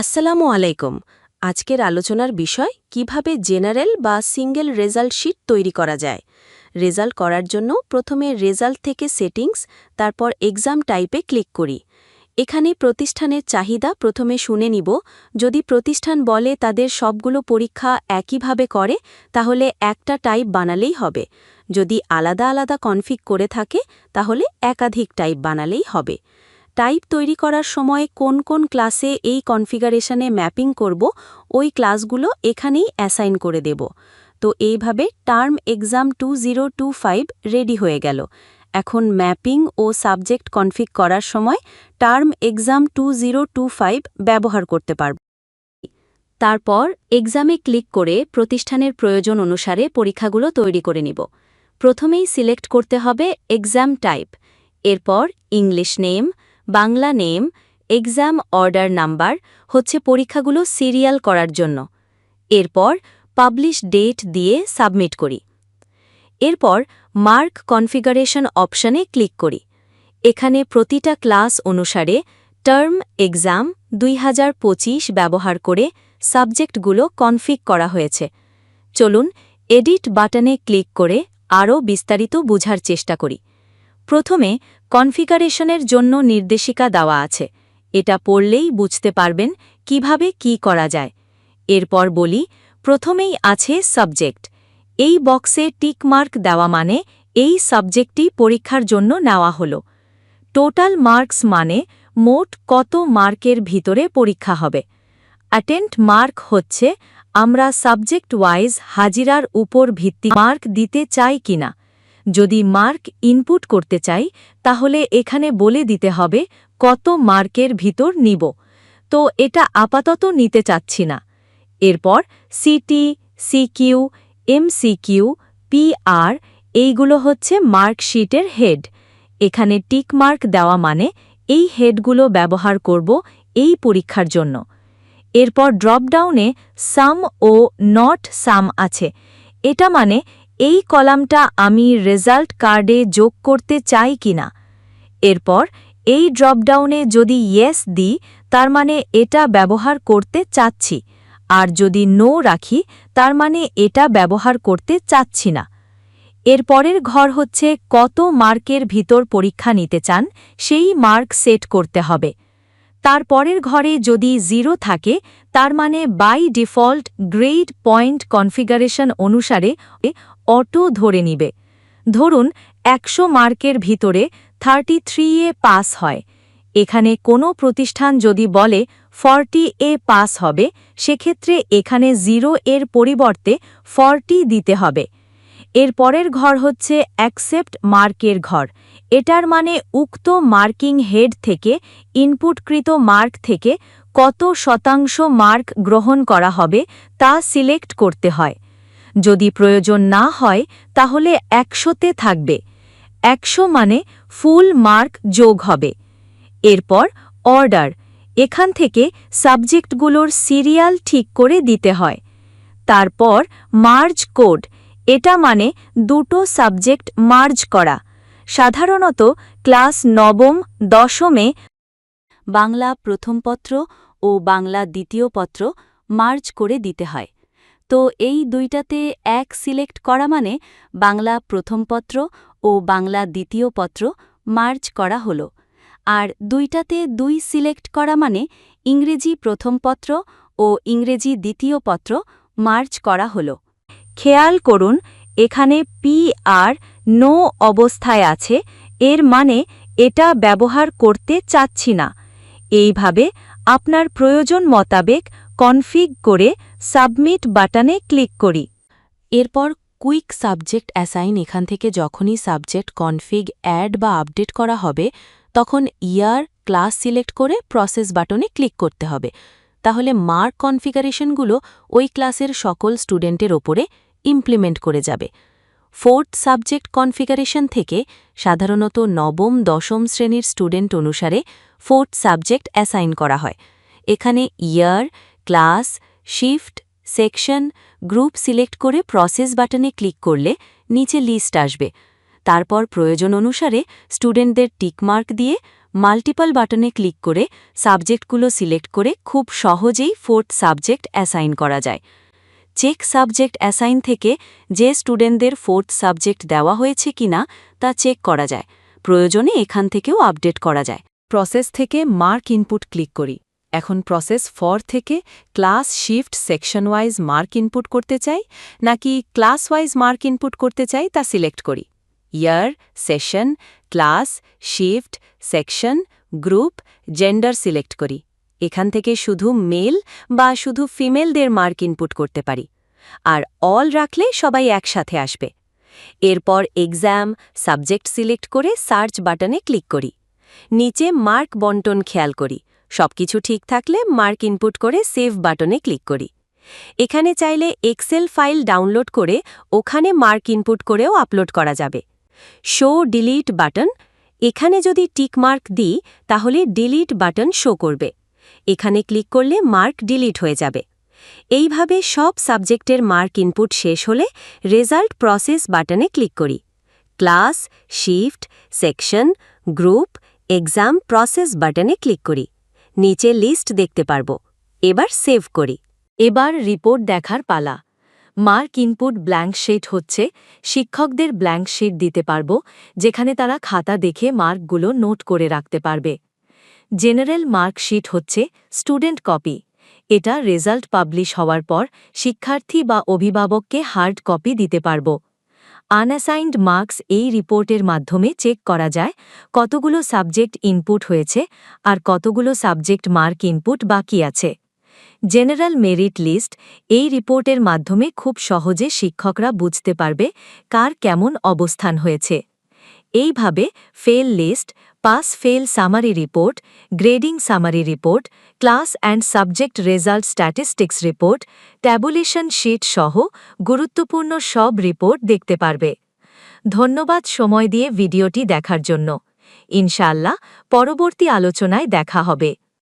আসসালামু আলাইকুম। আজকের আলোচনার বিষয়, কীভাবে জেনারেল বা সিঙ্গেল রেজাল্ট শিট তৈরি করা যায়। রেজাল্ট করার জন্য প্রথমে রেজাল্ট থেকে সেটিংস, তারপর এক্সাম টাইপে ক্লিক করি। এখানে প্রতিষ্ঠানের চাহিদা প্রথমে শুনে নিব। যদি প্রতিষ্ঠান বলে তাদের সবগুলো পরীক্ষা একইভাবে করে, তাহলে একটা টাইপ বানালেই হবে। যদি আলাদা আলাদা কনফিগ করে থাকে, তাহলে একাধিক টাইপ বানালেই হবে। টাইপ তৈরি করার সময় কোন কোন ক্লাসে এই কনফিগারেশনে ম্যাপিং করব, ওই ক্লাসগুলো এখানেই অ্যাসাইন করে দেব। তো এইভাবে টার্ম এক্সাম টু রেডি হয়ে গেল। এখন ম্যাপিং ও সাবজেক্ট কনফিগ করার সময় টার্ম এক্সাম টু ব্যবহার করতে পারব। তারপর এক্সামে ক্লিক করে প্রতিষ্ঠানের প্রয়োজন অনুসারে পরীক্ষাগুলো তৈরি করে নিব। প্রথমেই সিলেক্ট করতে হবে এক্সাম টাইপ। এরপর English name Bangla name, exam order number হচ্ছে পরীক্ষাগুলো সিরিয়াল করার জন্য। এরপর পাবলিশ ডেট দিয়ে সাবমিট করি। এরপর মার্ক কনফিগারেশন অপশনে ক্লিক করি। এখানে প্রতিটা ক্লাস অনুসারে টার্ম এক্সাম দুই হাজার পঁচিশ ব্যবহার করে সাবজেক্টগুলো কনফিগ করা হয়েছে। চলুন এডিট বাটনে ক্লিক করে আরও বিস্তারিত বুঝার চেষ্টা করি। প্রথমে কনফিগারেশনের জন্য নির্দেশিকা দেওয়া আছে। এটা পড়লেই বুঝতে পারবেন কীভাবে কি করা যায়। এরপর বলি, প্রথমেই আছে সাবজেক্ট। এই বক্সে টিকমার্ক দেওয়া মানে এই সাবজেক্টটি পরীক্ষার জন্য নেওয়া হল। টোটাল মার্কস মানে মোট কত মার্কের ভিতরে পরীক্ষা হবে। অ্যাটেন্ট মার্ক হচ্ছে আমরা সাবজেক্ট ওয়াইজ হাজিরার উপর ভিত্তি মার্ক দিতে চাই কিনা। যদি মার্ক ইনপুট করতে চাই, তাহলে এখানে বলে দিতে হবে কত মার্কের ভিতর নিব। তো এটা আপাতত নিতে চাচ্ছি না। এরপর সিটি সিকিউ এমসিকিউ পিআর এইগুলো হচ্ছে মার্কশিটের হেড। এখানে টিক মার্ক দেওয়া মানে এই হেডগুলো ব্যবহার করব এই পরীক্ষার জন্য। এরপর ড্রপডাউনে সাম ও নট সাম আছে। এটা মানে এই কলামটা আমি রেজাল্ট কার্ডে যোগ করতে চাই কিনা? এরপর এই ড্রপডাউনে যদি ইয়েস দিই, তার মানে এটা ব্যবহার করতে চাচ্ছি। আর যদি নো রাখি, তার মানে এটা ব্যবহার করতে চাচ্ছি না। এর পরের ঘর হচ্ছে কত মার্কের ভিতর পরীক্ষা নিতে চান, সেই মার্ক সেট করতে হবে। তার পরের ঘরে যদি জিরো থাকে, তার মানে by default grade point configuration অনুসারে অটো ধরে নিবে। ধরুন, একশো মার্কের ভিতরে থার্টি থ্রি এ পাস হয়। এখানে কোনো প্রতিষ্ঠান যদি বলে ফর্টি এ পাস হবে, সেক্ষেত্রে এখানে জিরো এর পরিবর্তে ফর্টি দিতে হবে। এর পরের ঘর হচ্ছে অ্যাকসেপ্ট মার্কের ঘর। এটার মানে উক্ত মার্কিং হেড থেকে, ইনপুটকৃত মার্ক থেকে কত শতাংশ মার্ক গ্রহণ করা হবে তা সিলেক্ট করতে হয়। যদি প্রয়োজন না হয়, তাহলে একশোতে থাকবে। একশো মানে ফুল মার্ক যোগ হবে। এরপর অর্ডার। এখান থেকে সাবজেক্টগুলোর সিরিয়াল ঠিক করে দিতে হয়। তারপর মার্জ কোড। এটা মানে দুটো সাবজেক্ট মার্জ করা। সাধারণত ক্লাস নবম, দশমে বাংলা প্রথম পত্র ও বাংলা দ্বিতীয় পত্র মার্জ করে দিতে হয়। তো এই দুইটাতে এক সিলেক্ট করা মানে বাংলা প্রথম পত্র ও বাংলা দ্বিতীয় পত্র মার্জ করা হল। আর দুইটাতে দুই সিলেক্ট করা মানে ইংরেজি প্রথম পত্র ও ইংরেজি দ্বিতীয় পত্র মার্জ করা হল। খেয়াল করুন, এখানে পি আর নো অবস্থায় আছে, এর মানে এটা ব্যবহার করতে চাচ্ছি না। এইভাবে আপনার প্রয়োজন মোতাবেক কনফিগ করে সাবমিট বাটনে ক্লিক করি। এরপর কুইক সাবজেক্ট অ্যাসাইন এখান থেকে যখনই সাবজেক্ট কনফিগ, অ্যাড বা আপডেট করা হবে, তখন ইয়ার ক্লাস সিলেক্ট করে প্রসেস বাটনে ক্লিক করতে হবে। তাহলে মার্ক কনফিগারেশনগুলো ওই ক্লাসের সকল স্টুডেন্টের ওপরে ইমপ্লিমেন্ট করে যাবে। ফোর্থ সাবজেক্ট কনফিগারেশন থেকে সাধারণত নবম, দশম শ্রেণির স্টুডেন্ট অনুসারে ফোর্থ সাবজেক্ট অ্যাসাইন করা হয়। এখানে year, class shift section group select করে প্রসেস বাটনে ক্লিক করলে নিচে লিস্ট আসবে। তারপর প্রয়োজন অনুসারে স্টুডেন্টদের টিকমার্ক দিয়ে মাল্টিপল বাটনে ক্লিক করে সাবজেক্টগুলো সিলেক্ট করে খুব সহজেই ফোর্থ সাবজেক্ট অ্যাসাইন করা যায়। চেক সাবজেক্ট অ্যাসাইন থেকে যে স্টুডেন্টদের ফোর্থ সাবজেক্ট দেওয়া হয়েছে কিনা তা চেক করা যায়। প্রয়োজনে এখান থেকেও আপডেট করা যায়। প্রসেস থেকে মার্ক ইনপুট ক্লিক করি। এখন প্রসেস ফর থেকে class shift section wise mark input করতে চাই, নাকি ক্লাস ওয়াইজ মার্ক ইনপুট করতে চাই তা সিলেক্ট করি। Year session class shift section group gender select করি। এখান থেকে শুধু মেল বা শুধু ফিমেলদের মার্ক ইনপুট করতে পারি। আর অল রাখলে সবাই একসাথে আসবে। এরপর এক্সাম সাবজেক্ট সিলেক্ট করে সার্চ বাটনে ক্লিক করি। নিচে মার্ক বন্টন খেয়াল করি। সবকিছু ঠিক থাকলে মার্ক ইনপুট করে সেভ বাটনে ক্লিক করি। এখানে চাইলে এক্সেল ফাইল ডাউনলোড করে ওখানে মার্ক ইনপুট করেও আপলোড করা যাবে। শো ডিলিট বাটন, এখানে যদি টিক মার্ক দিই তাহলে ডিলিট বাটন শো করবে। এখানে ক্লিক করলে মার্ক ডিলিট হয়ে যাবে। এইভাবে সব সাবজেক্টের মার্ক ইনপুট শেষ হলে রেজাল্ট প্রসেস বাটনে ক্লিক করি। Class, shift, section, group, exam, process বাটনে ক্লিক করি। নিচে লিস্ট দেখতে পারব। এবার সেভ করি। এবার রিপোর্ট দেখার পালা। মার্ক ইনপুট ব্ল্যাঙ্ক শিট হচ্ছে, শিক্ষকদের ব্ল্যাঙ্ক শিট দিতে পারব, যেখানে তারা খাতা দেখে মার্কগুলো নোট করে রাখতে পারবে। জেনারেল মার্কশিট হচ্ছে স্টুডেন্ট কপি এটা রেজাল্ট পাবলিশ হওয়ার পর, শিক্ষার্থী বা অভিভাবককে হার্ড কপি দিতে পারব। আনঅ্যাসাইন্ড মার্কস এই রিপোর্টের মাধ্যমে চেক করা যায় কতগুলো সাবজেক্ট ইনপুট হয়েছে আর কতগুলো সাবজেক্ট মার্ক ইনপুট বাকি আছে। জেনারেল মেরিট লিস্ট এই রিপোর্টের মাধ্যমে খুব সহজে শিক্ষকরা বুঝতে পারবে কার কেমন অবস্থান হয়েছে। এইভাবে fail list pass fail summary report grading summary report class and subject result statistics report tabulation sheet সহ গুরুত্বপূর্ণ সব রিপোর্ট দেখতে পারবে। ধন্যবাদ সময় দিয়ে ভিডিওটি দেখার জন্য। ইনশাল্লাহ পরবর্তী আলোচনায় দেখা হবে।